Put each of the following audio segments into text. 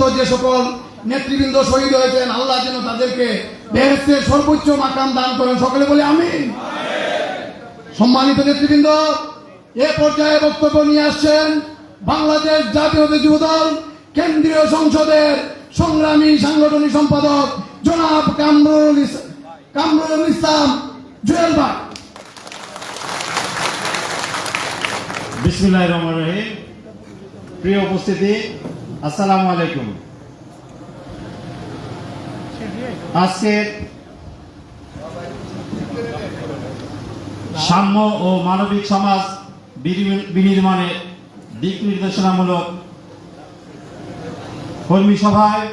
পর্যন্ত যে সকল নেতৃবৃন্দ শহীদ হয়েছেন, আল্লাহ যেন তাদেরকে বেহেস্তের সর্বোচ্চ মাকাম দান করেন। সকলে বলে আমি সম্মানিত নেতৃবৃন্দ, এ পর্যায়ে বক্তব্য নিয়ে আসছেন বাংলাদেশ জাতীয়তা যুবদল কেন্দ্রীয় সংসদের সংগ্রামী সাংগঠনিক সম্পাদক জনাব কামরুল কামরুল ইসলাম জুয়েল ভাই। বিসমিল্লাহ রহমান রহিম। প্রিয় উপস্থিতি আসসালামু আলাইকুম। আজকে সাম্য ও মানবিক সমাজ বিনি- বিনির্মাণে দিক নির্দেশনামূলক কর্মী সভায়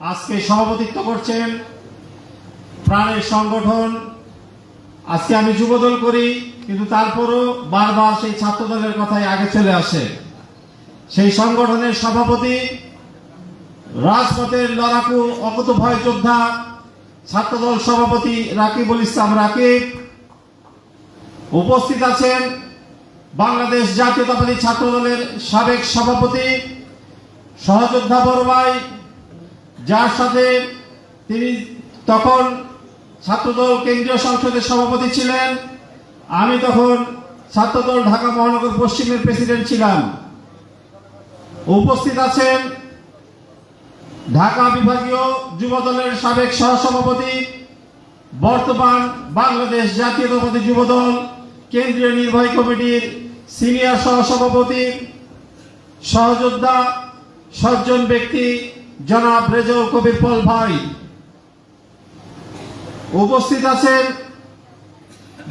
আজকে সভাপতিত্ব করছেন প্রাণের সংগঠন। আজকে আমি যুবদল করি, কিন্তু তারপরও বারবার সেই ছাত্রদলের কথাই আগে চলে আসে। সেই সংগঠনের সভাপতি, রাজপথের লড়াকু অকুত ভয় যোদ্ধা, ছাত্রদল সভাপতি রাকিবুল ইসলাম রাকিব। উপস্থিত আছেন বাংলাদেশ জাতীয়তাবাদী ছাত্রদলের সাবেক সভাপতি, সহযোদ্ধা বড়ভাই, যার সাথে তিনি তখন ছাত্রদল কেন্দ্রীয় সংসদের সভাপতি ছিলেন। আমি তখন ছাত্রদল ঢাকা মহানগর পশ্চিমের প্রেসিডেন্ট ছিলাম। উপস্থিত আছেন ঢাকা বিভাগীয় যুবদলের সাবেক সহসভাপতি, বর্তমান বাংলাদেশ জাতীয়তাবাদী যুবদল, কেন্দ্রীয় নির্বাহী কমিটির সিনিয়র সহসভাপতি, সহযোদ্ধা, সজ্জন ব্যক্তি, জনাব রেজল কবির পল ভাই। উপস্থিত আছেন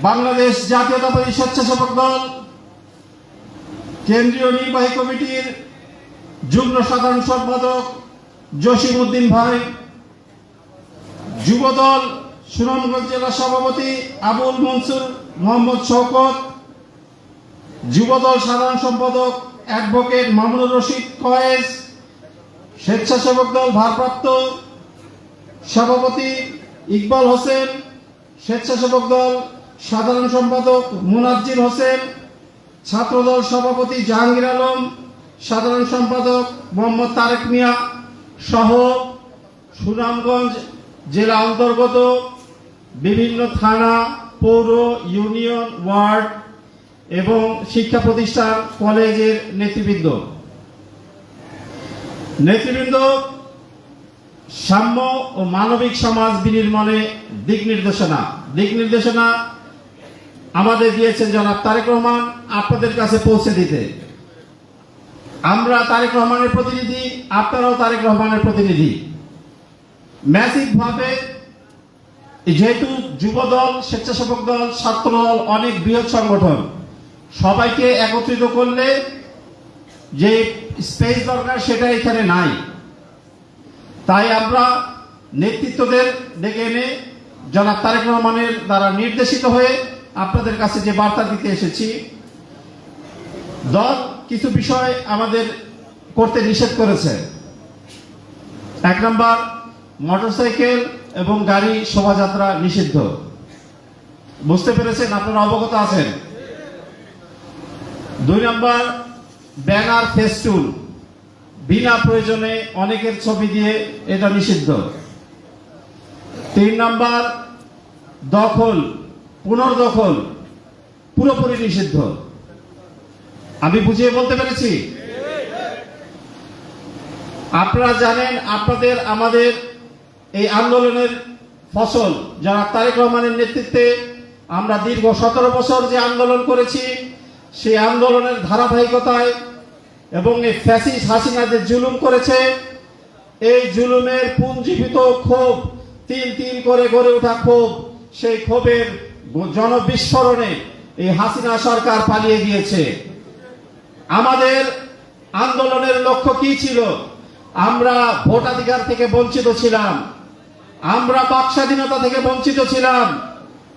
বাংলাদেশ জাতীয়তাবাদী স্বেচ্ছাসেবক দল, কেন্দ্রীয় নির্বাহী কমিটির যুগ্ম সাধারণ সম্পাদক জসিম উদ্দিন ভাই, যুবদল সুনামগঞ্জ জেলা সভাপতি আবুল মনসুর মোহাম্মদ শওকত, যুবদল সাধারণ সম্পাদক অ্যাডভোকেট মামুনুর রশিদ কয়েস, স্বেচ্ছাসেবক দল ভারপ্রাপ্ত সভাপতি ইকবাল হোসেন, স্বেচ্ছাসেবক দল সাধারণ সম্পাদক মুনাজ্জির হোসেন, ছাত্রদল সভাপতি জাহাঙ্গীর আলম সাধারণ সম্পাদক মোহাম্মদ তারেক মিয়া সহ সুনামগঞ্জ জেলা অন্তর্গত বিভিন্ন থানা, পৌর, ইউনিয়ন, ওয়ার্ড এবং শিক্ষা প্রতিষ্ঠান, কলেজের নেতৃবৃন্দ। নেতৃবৃন্দ, সাম্য ও মানবিক সমাজ বিনির্মাণে দিক নির্দেশনা। দিক নির্দেশনা আমাদের দিয়েছেন জনাব তারেক রহমান, আপনাদের কাছে পৌঁছে দিতে। আমরা তারেক রহমানের প্রতিনিধি, আপনারাও তারেক রহমানের প্রতিনিধি। ম্যাসিভ ভাবে যেহেতু যুবদল, স্বেচ্ছাসেবক দল ছাত্র দল অনেক বৃহৎ সংগঠন, সবাইকে একত্রিত করলে যে স্পেস দরকার সেটা এখানে নাই। তাই আমরা নেতৃত্বদের ডেকে এনে জনাব তারেক রহমানের দ্বারা নির্দেশিত হয়ে আপনাদের কাছে যে বার্তা দিতে এসেছি, দল কিছু বিষয় আমাদের করতে নিষেধ করেছে। এক নম্বর, মোটরসাইকেল এবং গাড়ি শোভাযাত্রা নিষিদ্ধ। বুঝতে পেরেছেন আপনারা অবগত আছেন? দুই নম্বর, ব্যানার ফেস্টুন। বিনা প্রয়োজনে অনেকের ছবি দিয়ে এটা নিষিদ্ধ। তিন নম্বর, দখল, পুনর্দখল পুরোপুরি নিষিদ্ধ। আমি বুঝিয়ে বলতে পেরেছি? আপনারা জানেন আপনাদের, আমাদের এই আন্দোলনের ফসল, যারা তারেক রহমানের নেতৃত্বে আমরা দীর্ঘ সতেরো বছর যে আন্দোলন করেছি, সেই আন্দোলনের ধারাবাহিকতায় এবং এই ফ্যাসিস হাসিনা যে জুলুম করেছে, এই জুলুমের পুঞ্জীভূত ক্ষোভ, তিল তিল করে গড়ে ওঠা ক্ষোভ, সেই ক্ষোভের জনবিস্ফোরণে এই হাসিনা সরকার পালিয়ে গিয়েছে। আমাদের আন্দোলনের লক্ষ্য কি ছিল? আমরা ভোটাধিকার থেকে বঞ্চিত ছিলাম। আমরা বাক স্বাধীনতা থেকে বঞ্চিত ছিলাম।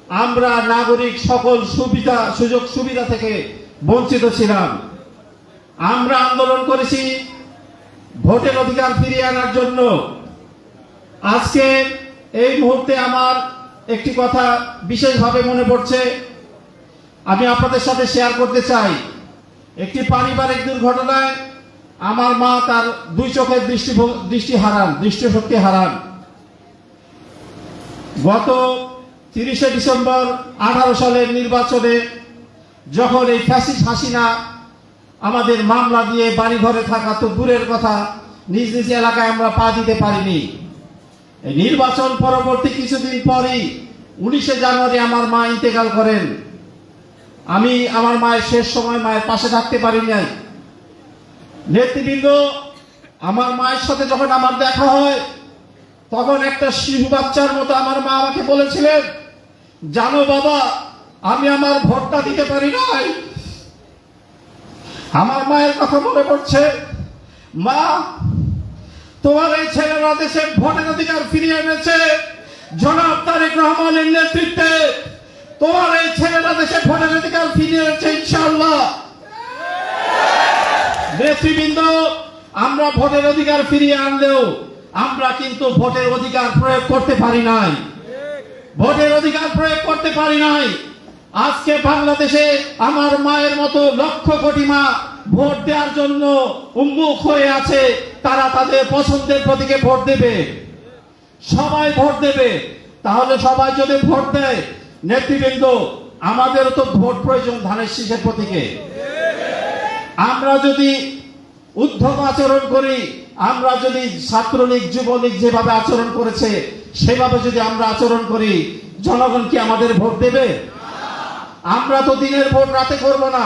আমরা নাগরিক সকল সুবিধা, সুযোগ সুবিধা থেকে বঞ্চিত ছিলাম। আমরা আন্দোলন করেছি ভোটের অধিকার ফিরিয়ে আনার জন্য। আজকে এই মুহূর্তে আমার একটি কথা বিশেষভাবে মনে পড়ছে। আমি আপনাদের সাথে শেয়ার করতে চাই। একটি পারিবারিক দুর্ঘটনায় আমার মা তার দুই চোখের দৃষ্টি দৃষ্টি হারান, দৃষ্টিশক্তি হারান। গত তিরিশে ডিসেম্বর আঠারো সালের নির্বাচনে যখন এই ফ্যাসিস হাসিনা আমাদের মামলা দিয়ে বাড়ি ঘরে থাকা তো দূরের কথা, নিজ নিজ এলাকায় আমরা পা দিতে পারিনি। নির্বাচন পরবর্তী কিছুদিন পরই উনিশে জানুয়ারি আমার মা ইন্তেকাল করেন। আমি আমার মায়ের শেষ সময় মায়ের পাশে থাকতে পারি নাই। নেতৃবৃন্দ, আমার মায়ের সাথে যখন আমার দেখা হয়, তখন একটা শিশু বাচ্চার মতো আমার মা আমাকে বলেছিলেন, জানো বাবা, আমি আমার ভোটটা দিতে পারি নাই। আমার মায়ের কথা মনে পড়ছে, মা, তোমার এই ছেলেরা দেশে ভোটের অধিকার ফিরিয়ে এনেছে। জনাব তারেক রহমানের নেতৃত্বে তোমার এই ছেলেরা দেশে অধিকার ফিরিয়ে এনেছে, ইনশাআল্লাহ। নেতৃবৃন্দ, আমরা ভোটের অধিকার ফিরিয়ে আনলেও আমরা কিন্তু ভোটের অধিকার প্রয়োগ করতে পারি নাই। ভোটের অধিকার প্রয়োগ করতে পারি নাই। আজকে বাংলাদেশে আমার মায়ের মতো লক্ষ কোটি মা ভোট দেওয়ার জন্য উন্মুখ হয়ে আছে, তারা তাদের পছন্দের প্রতীকে ভোট দেবে। সবাই ভোট দেবে। তাহলে সবাই যদি ভোট দেয় নেতৃবৃন্দ, আমাদেরও তো ভোট প্রয়োজন ধানের শীষের প্রতীকে। আমরা যদি উদ্ধব আচরণ করি, আমরা যদি ছাত্রলীগ, যুবলীগ যেভাবে আচরণ করেছে, সেভাবে যদি আমরা আচরণ করি, জনগণ কি আমাদের ভোট দেবে? আমরা তো দিনের ভোট রাতে করব না।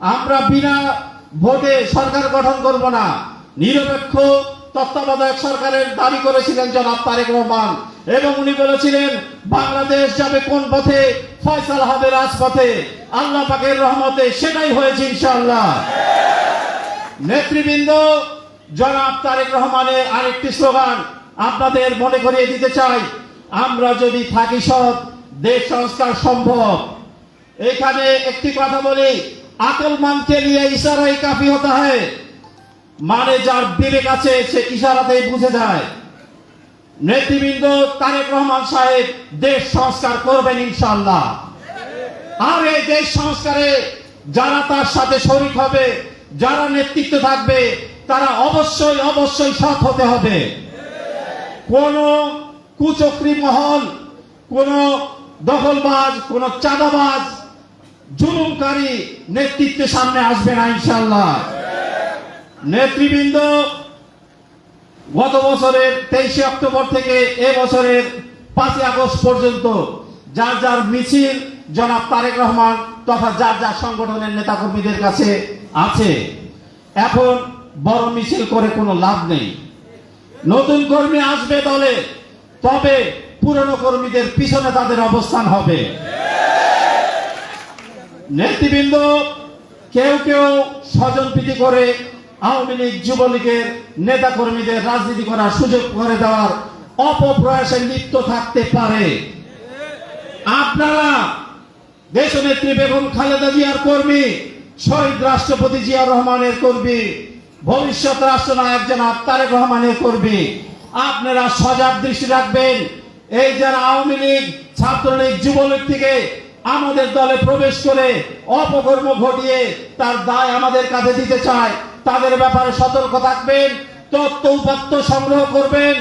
আমরা বিনা ভোটে সরকার গঠন করব না। নিরপেক্ষ তত্ত্বাবধায়ক সরকারের দাবি করেছিলেন জনাব তারেক রহমান। এবং উনি বলেছিলেন, বাংলাদেশ যাবে কোন পথে? ফয়সাল হবে রাজপথে। আল্লাহ পাকের রহমতে সেটাই হয়েছে ইনশাআল্লাহ। নেতৃবৃন্দ, জনাব তারেক রহমানের আরেকটি স্লোগান আপনাদের মনে করিয়ে দিতে চাই। আমরা যদি থাকি সৎ, দেশ সংস্কার সম্ভব। এখানে একটি কথা বলি, আকল মানকে নিয়ে ইশারাই কাফি হতে হয়। মানে যার বিবেক আছে, সে ইশারাতেই বুঝে যায়। নেতৃবৃন্দ তারেক রহমান সাহেব দেশ সংস্কার করবেন ইনশাল্লাহ আর এই দেশ সংস্কারে যারা তার সাথে শরিক হবে, যারা নেতৃত্ব থাকবে, তারা অবশ্যই অবশ্যই সৎ হতে হবে। কোন কুচক্রী মহল, কোন দখলবাজ, কোন চাঁদাবাজ, জুলুমকারী নেতৃত্বের সামনে আসবে না ইনশাল্লাহ নেতৃবৃন্দ গত বছরের তেইশে অক্টোবর থেকে এ বছরের পাঁচই আগস্ট পর্যন্ত যার যার মিছিল জনাব তারেক রহমান তথা যার যার সংগঠনের নেতাকর্মীদের কাছে আছে। এখন বড় মিছিল করে কোনো লাভ নেই। নতুন কর্মী আসবে দলে, তবে পুরনো কর্মীদের পিছনে তাদের অবস্থান হবে। নেতৃবৃন্দ, কেউ কেউ স্বজন প্রীতি করে আওয়ামী লীগ যুবলীগের নেতা কর্মীদের রাজনীতি করার সুযোগ করে দেওয়ার অপপ্রয়াসে লিপ্ত থাকতে পারে। আপনারা দেশনেত্রী বেগম খালেদা জিয়ার কর্মী, শহীদ রাষ্ট্রপতি জিয়া রহমানের কর্মী, ভবিষ্যৎ রাষ্ট্রনায়ক জনাব তারেক রহমানের কর্মী, আপনারা সজাগ দৃষ্টি রাখবেন। এই যারা আওয়ামী লীগ, ছাত্রলীগ, যুবলীগ থেকে আমাদের দলে প্রবেশ করে অপকর্ম ঘটিয়ে তার দায় আমাদের কাছে দিতে চায় তাদের ব্যাপারে সতর্ক থাকবেন তথ্য উপাত্ত সংগ্রহ করবেন,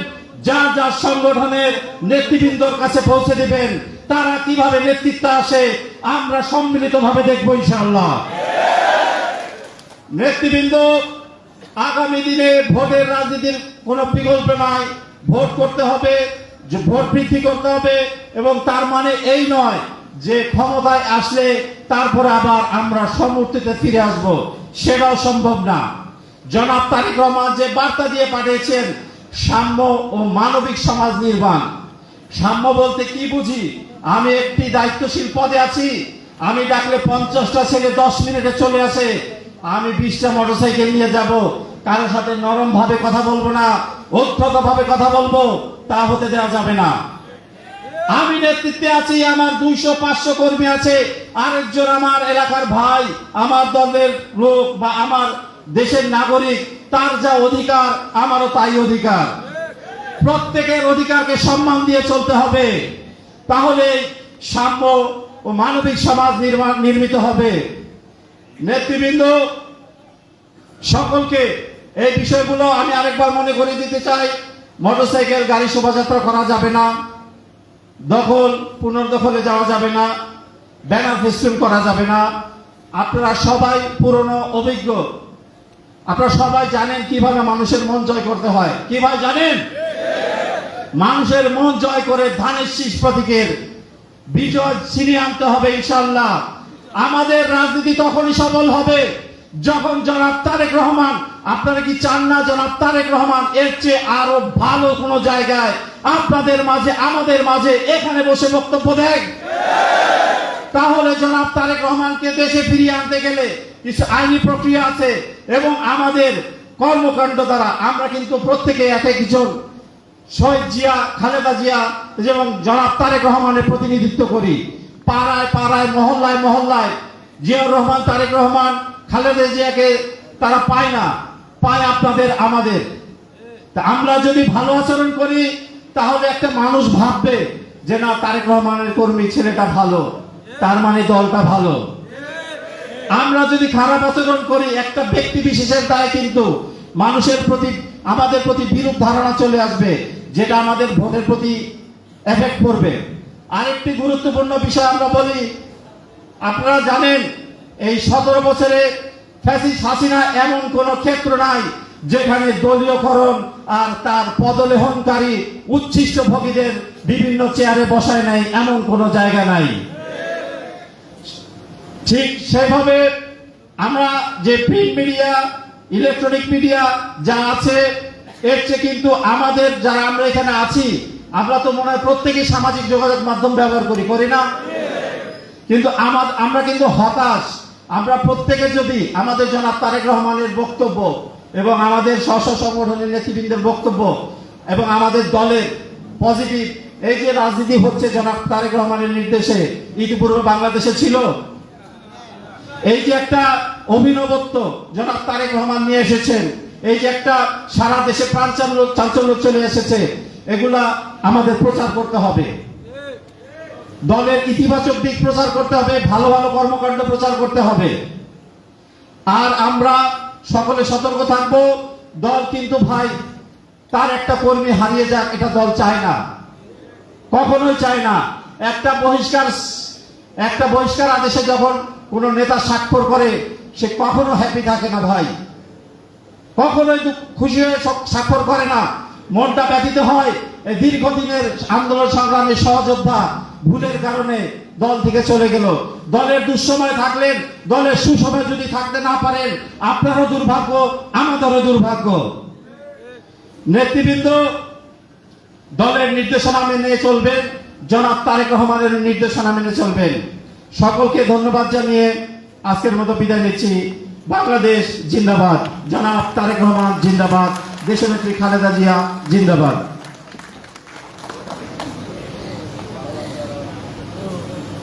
যা যা সংগঠনের নেতৃবৃন্দর কাছে পৌঁছে দিবেন, তারা কীভাবে নেতৃত্ব আসে, আমরা সম্মিলিত ভাবে দেখব ইনশাআল্লাহ। নেতৃবৃন্দ, আগামী দিনে ভোটের রাজনীতির কোনো বিকল্প নাই, ভোট করতে হবে ভোট বৃদ্ধি করতে হবে, এবং তার মানে এই নয় যে ক্ষমতায় আসলে তারপরে আবার আমরা সমর্থিতে ফিরে আসব। সেটাও সম্ভব না। জনাব তারেক রহমান যে বার্তা দিয়ে পাঠিয়েছেন, সাম্য ও মানবিক সমাজ নির্মাণ। সাম্য বলতে কি বুঝি? আমি একটি দায়িত্বশীল পদে আছি। আমি ডাকলে পঞ্চাশটা ছেলে দশ মিনিটে চলে আসে। আমি বিশটা মোটরসাইকেল নিয়ে যাব। কারোর সাথে নরম ভাবে কথা বলব না অত্যত ভাবে কথা বলব, তা হতে দেওয়া যাবে না। আমি নেতৃত্বে আছি, আমার দুইশো, পাঁচশো কর্মী আছে। আরেকজন আমার এলাকার ভাই, আমার দলের লোক বা আমার দেশের নাগরিক, তার যা অধিকার, আমারও তাই অধিকার। প্রত্যেকের অধিকারকে সম্মান দিয়ে চলতে হবে। তাহলে সাম্য ও মানবিক সমাজ নির্মাণ নির্মিত হবে। নেতৃবৃন্দ, সকলকে এই বিষয়গুলো আমি আরেকবার মনে করে দিতে চাই। মোটরসাইকেল, গাড়ি শোভাযাত্রা করা যাবে না। দখল পুনর্দখলে যাওয়া যাবে না ব্যানার ফেস্টুন করা যাবে না। আপনারা সবাই পুরনো, অভিজ্ঞ। আপনারা সবাই জানেন কীভাবে মানুষের মন জয় করতে হয়। কীভাবে জানেন? মানুষের মন জয় করে ধানের শীষ প্রতীকের বিজয় ছিনিয়ে আনতে হবে ইনশাল্লাহ আমাদের রাজনীতি তখনই সফল হবে। যখন জনাব তারেক রহমান, আপনারা কি চান না জনাব তারেক রহমান? এর চেয়ে আরও ভালো কোনো জায়গায় আপনাদের মাঝে, আমাদের মাঝে এখানে বসে বক্তব্য দেয়? তাহলে জনাব তারেক রহমানকে দেশে ফিরিয়ে আনতে গেলে কিছু আইনি প্রক্রিয়া আছে এবং আমাদের কর্মকাণ্ড দ্বারা আমরা কিন্তু প্রত্যেকে এক একজন শহীদ জিয়া, খালেদা জিয়া যেমন জনাব তারেক রহমানের প্রতিনিধিত্ব করি। পাড়ায় পাড়ায়, মহল্লায় মহল্লায় জিয়াউর রহমান, তারেক রহমান, খালেদা জিয়াকে তারা পায় না, পায় আপনাদের, আমাদের। তা আমরা যদি ভালো আচরণ করি, তাহলে একটা মানুষ ভাববে যে, না, তারেক রহমানের কর্মী ছেলেটা ভালো, তার মানে দলটা ভালো। আমরা যদি খারাপ আচরণ করি, একটা ব্যক্তি বিশেষের দায় কিন্তু মানুষের প্রতি, আমাদের প্রতি বিরূপ ধারণা চলে আসবে, যেটা আমাদের ভোটের প্রতি এফেক্ট করবে আরেকটি গুরুত্বপূর্ণ বিষয় আমরা বলি আপনারা জানেন, এই সতেরো বছরে হাসিনা এমন কোন ক্ষেত্র নাই যেখানে দলীয়করণ আর তার পদলেহনকারী উচ্ছিষ্ট ভোগীদের বিভিন্ন চেয়ারে বসায় নাই, এমন কোন জায়গা নাই। ঠিক সেভাবে আমরা যে প্রিন্ট মিডিয়া, ইলেকট্রনিক মিডিয়া যা আছে, এর চেয়ে কিন্তু আমাদের যারা আমরা এখানে আছি, আমরা তো মনে হয় প্রত্যেকেই সামাজিক যোগাযোগ মাধ্যম ব্যবহার করি করি না? কিন্তু আমার- আমরা কিন্তু হতাশ। আমরা প্রত্যেকে যদি আমাদের জনাব তারেক রহমানের বক্তব্য এবং আমাদের স্ব সংগঠনের নেতৃবৃন্দের বক্তব্য এবং আমাদের দলের পজিটিভ, এই যে রাজনীতি হচ্ছে জনাব তারেক রহমানের নির্দেশে, ইতিপূর্বে বাংলাদেশে ছিল। এই যে একটা অভিনবত্ব জনাব তারেক রহমান নিয়ে এসেছেন, এই যে একটা সারা দেশে প্রাণ চাঞ্চল্য চলে এসেছে, এগুলা আমাদের প্রচার করতে হবে। দলের ইতিবাচক দিক প্রচার করতে হবে, ভালো ভালো কর্মকাণ্ড প্রচার করতে হবে। আর আমরা সকলে সতর্ক থাকব, দল কিন্তু ভাই, তার একটা কর্মী হারিয়ে যাক, এটা দল চায় না। কখনোই চায় না। একটা বহিষ্কার একটা বহিষ্কার আদেশে যখন কোন নেতা স্বাক্ষর করে, সে কখনো হ্যাপি থাকে না ভাই। কখনোই খুশি হয়ে স্বাক্ষর করে না। মনটা ব্যথিত হয়। দীর্ঘদিনের আন্দোলন সংগ্রামের সহযোদ্ধা ভুলের কারণে দল থেকে চলে গেল। দলের দুঃসময় থাকলেন, দলের সুসময় যদি থাকতে না পারেন, আপনারও দুর্ভাগ্য, আমাদেরও দুর্ভাগ্য। নেতৃবৃন্দ, দলের নির্দেশনা মেনে চলবেন, জনাব তারেক রহমানের নির্দেশনা মেনে চলবেন। সকলকে ধন্যবাদ জানিয়ে আজকের মতো বিদায় নিচ্ছি। বাংলাদেশ জিন্দাবাদ। জনাব তারেক রহমান জিন্দাবাদ। দেশনেত্রী খালেদা জিয়া জিন্দাবাদ।